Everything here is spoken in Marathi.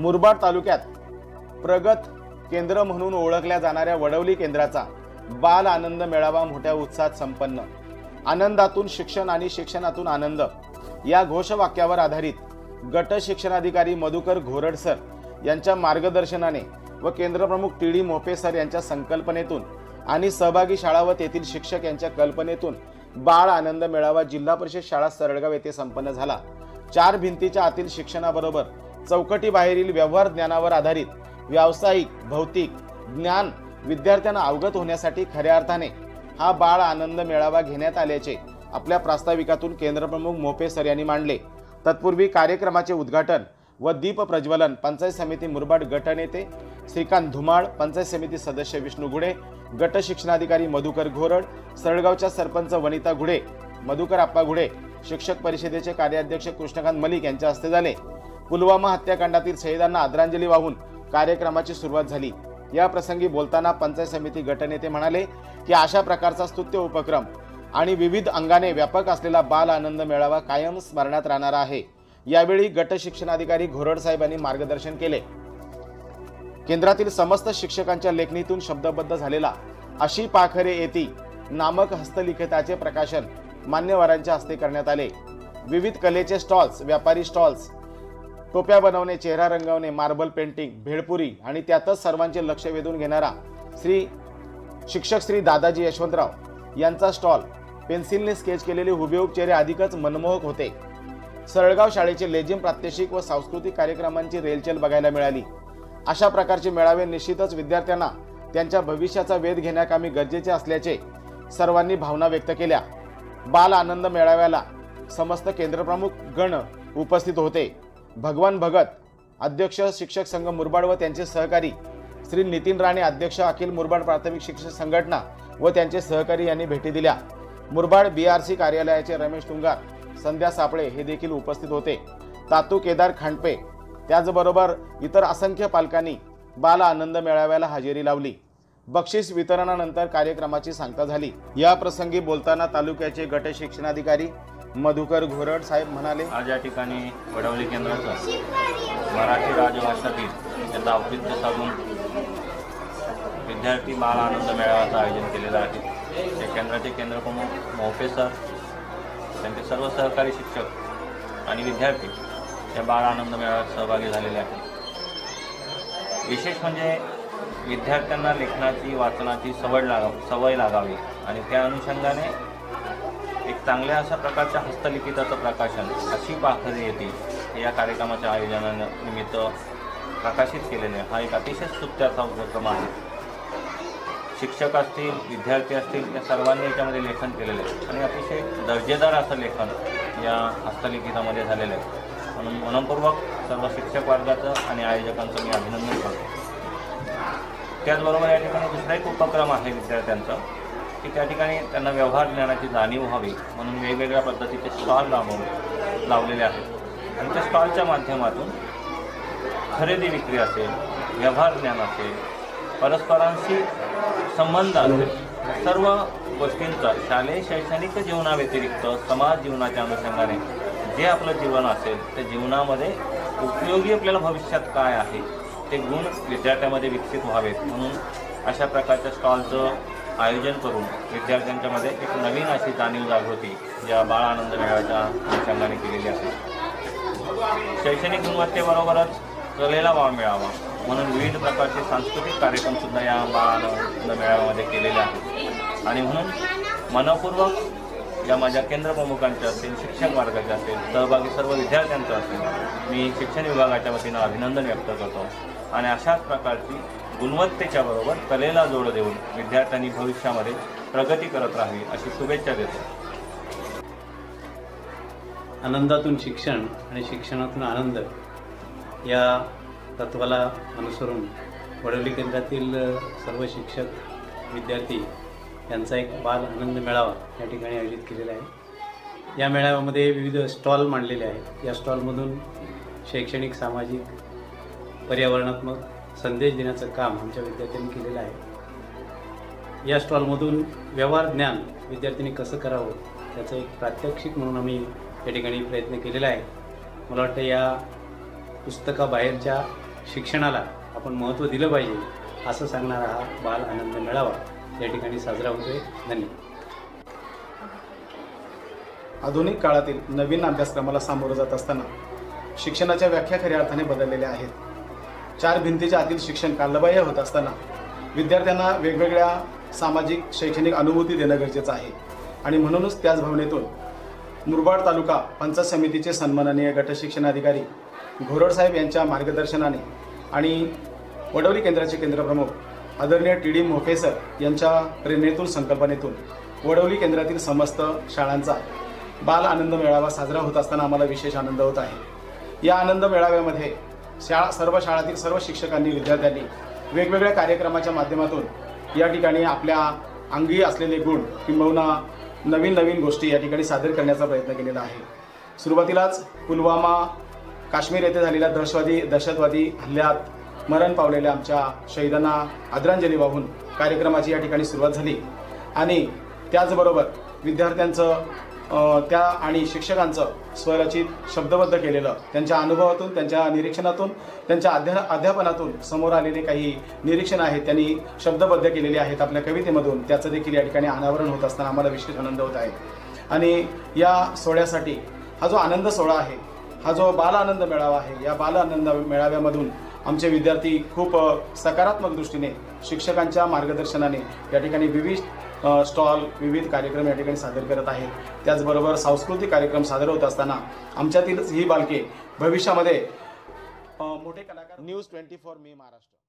मुरबाड तालुक्यात प्रगत केंद्र म्हणून ओळखल्या जाणाऱ्या वडवली केंद्राचा बाल आनंद मेळावा मोठ्या उत्साहात संपन्न. आनंदातून शिक्षण आणि शिक्षणातून आनंद. या घोषवाक्यावर आधारित गट शिक्षणाधिकारी मधुकर घोरड सर यांच्या मार्गदर्शनाने व केंद्रप्रमुख टी डी मोपे सर यांच्या संकल्पनेतून आणि सहभागी शाळा व तेथील शिक्षक यांच्या कल्पनेतून बाळ आनंद मेळावा जिल्हा परिषद शाळा सरळगाव येथे संपन्न झाला. चार भिंतीच्या आतील शिक्षणाबरोबर चौकटीबाहेरील व्यवहार ज्ञानावर आधारित व्यावसायिक भौतिक ज्ञान विद्यार्थ्यांना अवगत होण्यासाठी खऱ्या अर्थाने हा बाळ आनंद मेळावा घेण्यात आल्याचे आपल्या प्रास्ताविकातून केंद्रप्रमुख मोपे सर यांनी मांडले. तत्पूर्वी कार्यक्रमाचे उद्घाटन व दीप प्रज्वलन पंचायत समिती मुरबाड गटनेते श्रीकांत धुमाळ पंचायत समिती सदस्य विष्णू गुडे गट शिक्षणाधिकारी मधुकर घोरड सरळगावच्या सरपंच वनिता घुडे मधुकर आप्पा घुडे शिक्षक परिषदेचे कार्याध्यक्ष कृष्णकांत मलिक यांच्या हस्ते झाले. पुलवामा हत्याकांडातील शहीदांना आदरांजली वाहून कार्यक्रमाची सुरुवात झाली. या प्रसंगी बोलताना पंचायत समिती गटनेते म्हणाले की अशा प्रकारचा स्तुत्य उपक्रम आणि विविध अंगाने व्यापक असलेला बाल आनंद मेळावा कायम स्मरणात राहणारा आहे. यावेळी गट शिक्षणाधिकारी घोरड साहेबांनी मार्गदर्शन केले. केंद्रातील समस्त शिक्षकांच्या लेखणीतून शब्दबद्ध झालेला अशी पाखरे येती नामक हस्तलिखिताचे प्रकाशन मान्यवरांच्या हस्ते करण्यात आले. विविध कलेचे स्टॉल्स व्यापारी स्टॉल्स टोप्या बनवणे चेहरा रंगवणे मार्बल पेंटिंग भेळपुरी आणि त्यातच सर्वांचे लक्ष वेधून घेणारा श्री शिक्षक श्री दादाजी यशवंतराव यांचा स्टॉल पेन्सिलने स्केच केलेले हुबेहूब चेहरे अधिकच मनमोहक होते. सरळगाव शाळेचे लेझिम प्रात्यक्षिक व सांस्कृतिक कार्यक्रमांची रेलचेल बघायला मिळाली. अशा प्रकारचे मेळावे निश्चितच विद्यार्थ्यांना त्यांच्या भविष्याचा वेध घेण्याकामी गरजेचे असल्याचे सर्वांनी भावना व्यक्त केल्या. बाल आनंद मेळाव्याला समस्त केंद्रप्रमुख गण उपस्थित होते. भगवान भगत अध्यक्ष शिक्षक संघ मुरबाड व त्यांचे सहकारी श्री नितीन राणे अध्यक्ष अखिल मुरबाड प्राथमिक शिक्षक संघटना व त्यांचे सहकारी यांनी भेटी दिल्या. मुरबाड बी आर सी कार्यालयाचे रमेश तुंगार संध्या सापळे हे देखील उपस्थित होते. तातू केदार खांडपे त्याचबरोबर इतर असंख्य पालकांनी बाल आनंद मेळाव्याला हजेरी लावली. बक्षीस वितरणानंतर कार्यक्रमाची सांगता झाली. या प्रसंगी बोलताना तालुक्याचे गट शिक्षणाधिकारी मधुकर घोरड साहेब म्हणाले आज या ठिकाणी वडवली केंद्राचा मराठी राजभाषा दिन याचं औचित्य साधून विद्यार्थी बाल आनंद मेळाव्याचं आयोजन केलेलं आहे. या केंद्राचे केंद्रप्रमुख मोफे सर त्यांचे सर्व सहकारी शिक्षक आणि विद्यार्थी या बाळ आनंद मेळाव्यात सहभागी झालेले आहेत. विशेष म्हणजे विद्यार्थ्यांना लेखनाची वाचनाची सवय लागा सवय लागावी आणि त्या अनुषंगाने एक चांगल्या अशा प्रकारच्या हस्तलिखिताचं प्रकाशन अशी पाखरे येते या कार्यक्रमाच्या आयोजनानिमित्त प्रकाशित केलेले आहे. हा एक अतिशय स्तुत्याचा उपक्रम आहे. शिक्षक असतील विद्यार्थी असतील या सर्वांनी याच्यामध्ये लेखन केलेलं आहे. आणि अतिशय दर्जेदार असं लेखन या हस्तलिखितामध्ये झालेलं आहे. म्हणून मनपूर्वक सर्व शिक्षक वर्गाचं आणि आयोजकांचं मी अभिनंदन करतो. त्याचबरोबर या ठिकाणी दुसरा एक उपक्रम आहे विद्यार्थ्यांचा. की त्या ठिकाणी त्यांना व्यवहार ज्ञानाची जाणीव व्हावी म्हणून वेगवेगळ्या पद्धतीचे स्टॉल लावून लावलेले आहेत. आणि त्या स्टॉलच्या माध्यमातून खरेदी विक्री असेल व्यवहार ज्ञान असेल परस्परांशी संबंध असेल सर्व गोष्टींचा शालेय शैक्षणिक जीवनाव्यतिरिक्त समाज जीवनाच्या अनुषंगाने जे आपलं जीवन असेल त्या जीवनामध्ये उपयोगी आपल्याला भविष्यात काय आहे ते गुण विद्यार्थ्यामध्ये विकसित व्हावेत म्हणून अशा प्रकारच्या स्टॉलचं आयोजन करून विद्यार्थ्यांच्यामध्ये एक नवीन अशी जाणीव जागृती या बाळ आनंद मेळाव्याच्या अनुषंगाने केलेली आहे. शैक्षणिक गुणवत्तेबरोबरच कलेला वाव मिळावा म्हणून विविध प्रकारचे सांस्कृतिक कार्यक्रमसुद्धा या बाळ आनंद मेळाव्यामध्ये केलेले आहेत. आणि म्हणून मनपूर्वक या माझ्या केंद्रप्रमुखांचे असतील शिक्षक वर्गाचे असेल सहभागी सर्व विद्यार्थ्यांचं असेल मी शिक्षण विभागाच्या वतीनं अभिनंदन व्यक्त करतो. आणि अशाच प्रकारची गुणवत्तेच्या बरोबर कलेला जोड देऊन विद्यार्थ्यांनी भविष्यामध्ये प्रगती करत राहावी अशी शुभेच्छा देतो. आनंदातून शिक्षण आणि शिक्षणातून आनंद या तत्वाला अनुसरून वडवली केंद्रातील सर्व शिक्षक विद्यार्थी यांचा एक बाल आनंद मेळावा या ठिकाणी आयोजित केलेला आहे. या मेळाव्यामध्ये विविध स्टॉल मांडलेले आहेत. या स्टॉलमधून शैक्षणिक सामाजिक पर्यावरणात्मक संदेश देण्याचं काम आमच्या विद्यार्थ्यांनी केलेलं आहे. या स्टॉलमधून व्यवहार ज्ञान विद्यार्थ्यांनी कसं करावं त्याचं एक प्रात्यक्षिक म्हणून आम्ही या ठिकाणी प्रयत्न केलेला आहे. मला वाटतं या पुस्तकाबाहेरच्या शिक्षणाला आपण महत्त्व दिलं पाहिजे असं सांगणारा हा बाल आनंद मेळावा या ठिकाणी साजरा होतोय. धन्यवाद. आधुनिक काळातील नवीन अभ्यासक्रमाला सामोरं जात असताना शिक्षणाच्या व्याख्या खऱ्या अर्थाने बदललेल्या आहेत. चार भिंतीच्या आतील शिक्षण कालबाह्य होत असताना विद्यार्थ्यांना वेगवेगळ्या सामाजिक शैक्षणिक अनुभूती देणं गरजेचं आहे. आणि म्हणूनच त्याच भावनेतून मुरबाड तालुका पंचायत समितीचे सन्माननीय गटशिक्षण अधिकारी घोरडसाहेब यांच्या मार्गदर्शनाने आणि वडवली केंद्राचे केंद्रप्रमुख आदरणीय टी डी मोफे सर यांच्या प्रेरणेतून संकल्पनेतून वडवली केंद्रातील समस्त शाळांचा बाल आनंद मेळावा साजरा होत असताना आम्हाला विशेष आनंद होत आहे. या आनंद मेळाव्यामध्ये शाळा सर्व शाळातील सर्व शिक्षकांनी विद्यार्थ्यांनी वेगवेगळ्या कार्यक्रमाच्या माध्यमातून या ठिकाणी आपल्या अंगी असलेले गुण किंबहुना नवीन नवीन गोष्टी या ठिकाणी सादर करण्याचा प्रयत्न केलेला आहे. सुरुवातीलाच पुलवामा काश्मीर येथे झालेल्या दहशतवादी दहशतवादी हल्ल्यात मरण पावलेल्या आमच्या शहीदांना आदरांजली वाहून कार्यक्रमाची या ठिकाणी सुरुवात झाली. आणि त्याचबरोबर विद्यार्थ्यांचं त्या आणि शिक्षकांचं स्वरचित शब्दबद्ध केलेलं त्यांच्या अनुभवातून त्यांच्या निरीक्षणातून त्यांच्या अध्या अध्यापनातून समोर आलेले काही निरीक्षण आहेत त्यांनी शब्दबद्ध केलेले आहेत आपल्या कवितेमधून. त्याचं देखील या ठिकाणी अनावरण होत असताना आम्हाला विशेष आनंद होत आहे. आणि या सोहळ्यासाठी हा जो आनंद सोहळा आहे हा जो बाल आनंद मेळावा आहे या बाल आनंद मेळाव्यामधून आमचे विद्यार्थी खूप सकारात्मक दृष्टीने शिक्षकांच्या मार्गदर्शनाने या ठिकाणी विविध स्टॉल विविध कार्यक्रम या ठिकाणी सादर करत आहेत. त्याचबरोबर सांस्कृतिक कार्यक्रम सादर होत असताना आमच्यातीलच ही बालके भविष्यामध्ये मोठे कलाकार न्यूज ट्वेंटी फोर मी महाराष्ट्र.